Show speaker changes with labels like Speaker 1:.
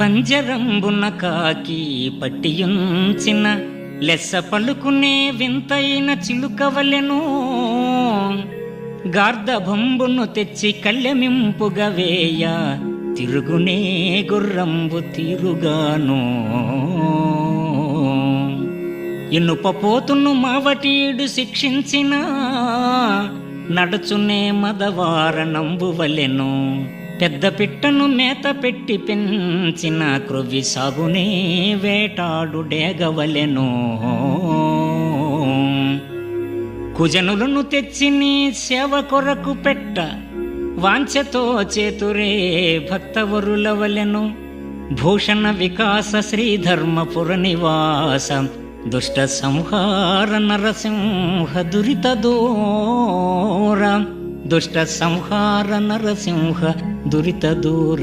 Speaker 1: పంజరంబున కాకి పట్టియుంచిన లెస్స పలుకునే వింతైన చిలుకవలెను. గార్ధభంబును తెచ్చి కళ్ళెమింపుగా వేయ తిరుగునే గుర్రంబు తిరుగాను. ఇనుపపోతును మావటీడు శిక్షించిన నడుచునే మదవార నంబువలెను. పెద్ద పిట్టను మేత పెట్టి పెంచిన క్రొవ్వి సాగునే వేటాడు డేగవలెను. కుజనులను తెచ్చి నీ సేవ కొరకు పెట్ట వాంఛతో చేతురే భక్తవరులవలెను. భూషణ వికాస శ్రీధర్మపుర నివాస దుష్ట సంహార నరసింహ దురిత దుష్ట సంహార నరసింహ దురిత దూర.